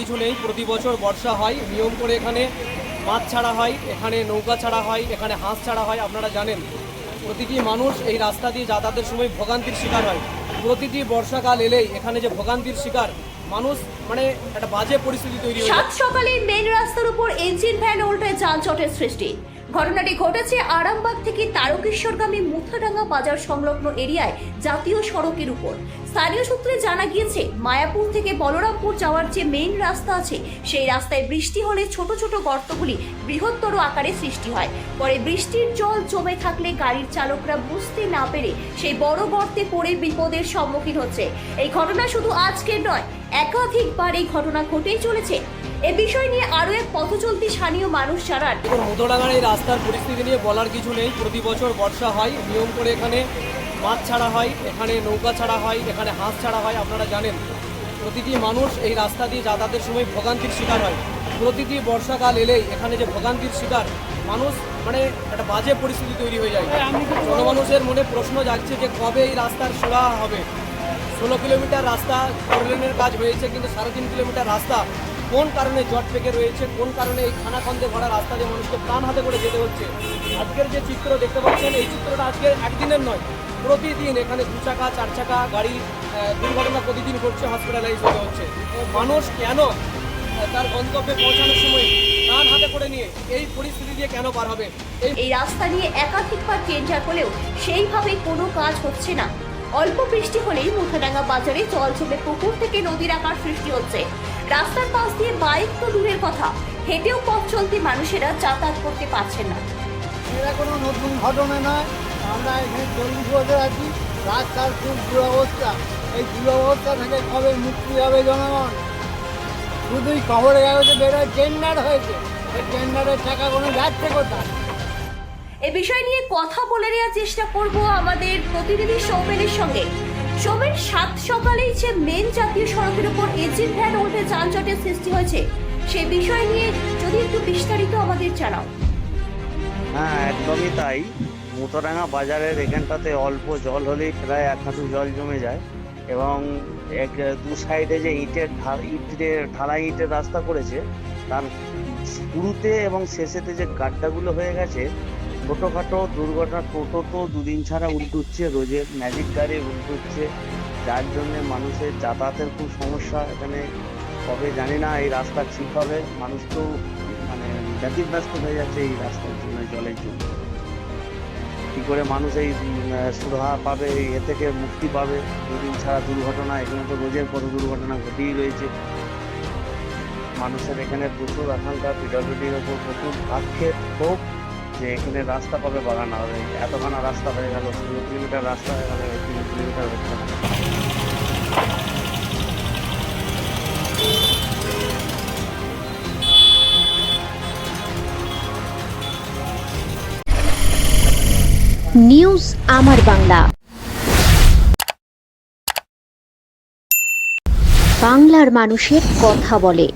কিছু নেই, প্রতি বছর বর্ষা হয়, নিয়ম করে এখানে মাছ ছাড়া হয়, এখানে নৌকা ছাড়া হয়, এখানে হাঁস ছাড়া হয়, আপনারা জানেন। প্রতিটি মানুষ এই রাস্তা দিয়ে যাতায়াতের সময় ভোগান্তির শিকার হয়। প্রতিটি বর্ষাকাল এলেই এখানে যে ভোগান্তির শিকার, মানুষ মানে একটা বাজে পরিস্থিতি তৈরি হয় সকালে মেন রাস্তার উপর ইঞ্জিন ভ্যান উল্টে যানজটের সৃষ্টি। ঘটনাটি ঘটেছে আরামবাগ থেকে তারকেশ্বরগামী মুথাডাঙ্গা বাজার সংলগ্ন এরিয়ায় জাতীয় সড়কের উপর। স্থানীয় সূত্রে জানা গিয়েছে, মায়াপুর থেকে বলরামপুর যাওয়ার যে মেইন রাস্তা আছে, সেই রাস্তায় বৃষ্টি হলে ছোট ছোট গর্তগুলি বৃহত্তর আকারে সৃষ্টি হয়। পরে বৃষ্টির জল জমে থাকলে গাড়ির চালকরা বুঝতে না পেরে সেই বড় গর্তে পড়ে বিপদের সম্মুখীন হচ্ছে। এই ঘটনা শুধু আজকের নয়, একাধিকবার এই ঘটনা ঘটেই চলেছে। এ বিষয় নিয়ে আরও এক পথচলতি স্থানীয় মানুষ দেখুন, মুদোডাঙ্গার এই রাস্তার পরিস্থিতি নিয়ে বলার কিছু নেই। প্রতি বছর বর্ষা হয়, নিয়ম করে এখানে মাছ ছাড়া হয়, এখানে নৌকা ছাড়া হয়, এখানে হাঁস ছাড়া হয়, আপনারা জানেন। প্রতিটি মানুষ এই রাস্তা দিয়ে যাতায়াতের সময় ভোগান্তির শিকার হয়। প্রতিটি বর্ষাকাল এলেই এখানে যে ভোগান্তির শিকার, মানুষ মানে একটা বাজে পরিস্থিতি তৈরি হয়ে যায়। জনমানুষের মনে প্রশ্ন জাগছে যে কবে এই রাস্তার সুরা হবে। ষোলো কিলোমিটার রাস্তা ফোর লেনের কাজ হয়েছে, কিন্তু সাড়ে তিন কিলোমিটার রাস্তা কোন কারণে জট পেকে রয়েছে, কোন কারণে এই খানাখন্দে ভরা রাস্তা দিয়ে মানুষকে প্রাণ হাতে করে যেতে হচ্ছে? আজকের যে চিত্র দেখতে পাচ্ছেন, এই চিত্রটা আজকে একদিনের নয়, প্রতিদিন এখানে দু চাকা, চার চাকা গাড়ি দুর্ঘটনা প্রতিদিন ঘটছে হসপিটালাইজ হতে হচ্ছে। মানুষ কেন তার গন্তব্যে পৌঁছানোর সময় প্রাণ হাতে করে নিয়ে এই পরিস্থিতি দিয়ে কেন পার হবে? এই রাস্তা নিয়ে একাধিকবার টেন্ডার হলেও সেইভাবে কোনো কাজ হচ্ছে না। অল্প বৃষ্টি হলেই মুথাডাঙ্গা বাজারে জল জমে পুকুর থেকে নদীর আকার সৃষ্টি হচ্ছে। রাস্তার পাশ দিয়ে বাইক তো দূরের কথা। হেঁটেও পথ চলতি মানুষেরা যাতায়াত করতে পারছেন না। এটা কোনো নতুন ঘটনা নয়। আমরা এখানে চল্লিশ বছর আছি। রাস্তার খুব দুরবস্থা। এই দুরবস্থা থেকে কবে মুক্তি হবে জনগণ? শুধুই খবরের কাগজে বেরোয় টেন্ডার হয়েছে। এই টেন্ডারের টাকা কোনো যাচ্ছে কোথায়? এ বিষয় নিয়ে কথা বলে নেওয়ার চেষ্টা করব আমাদের প্রতিনিধি সৌমেনের সঙ্গে। সৌমেন, সাত সকালেই যে মেন জাতীয় সড়কের উপর এজিট ভ্যান উল্টে যানজটের সৃষ্টি হয়েছে, সে বিষয় নিয়ে যদি একটু বিস্তারিত আমাদের জানাও। হ্যাঁ একদমই তাই। মুতরাঙ্গা বাজারের এখানটাতে অল্প জল হলেই প্রায় এক হাঁটু জল জমে যায় এবং এক, দু সাইডে যে ইটের ইটের ঢালাই ইটের রাস্তা করেছে, তার শুরুতে এবং শেষেতে যে গাড্ডাগুলো হয়ে গেছে ছোটোখাটো দুর্ঘটনা টোটো তো দুদিন ছাড়া উল্টুচ্ছে রোজের ম্যাজিক গাড়ি উল্টুচ্ছে। যার জন্য মানুষের যাতায়াতের খুব সমস্যা এখানে। কবে জানি না এই রাস্তা ঠিক হবে মানুষ তো মানে ব্যতিব্যস্ত হয়ে যাচ্ছে এই রাস্তার জন্য জলের জন্য। কি করে মানুষ এই সুরাহা পাবে, এই এ থেকে মুক্তি পাবে? দুদিন ছাড়া দুর্ঘটনা, এখানে তো রোজের কত দুর্ঘটনা ঘটেই রয়েছে। মানুষের এখানে প্রচুর আকাঙ্ক্ষা, পিডব্লিউডির ওপর প্রচুর আক্ষেপ হোক যে এখানে রাস্তা কবে বাগানো হবে? এতখানা রাস্তা হয়ে গেল ষোলো কিলোমিটার রাস্তা হয়ে গেল তিন কিলোমিটার হচ্ছে নিউজ আমার বাংলা। বাংলার মানুষের কথা বলে।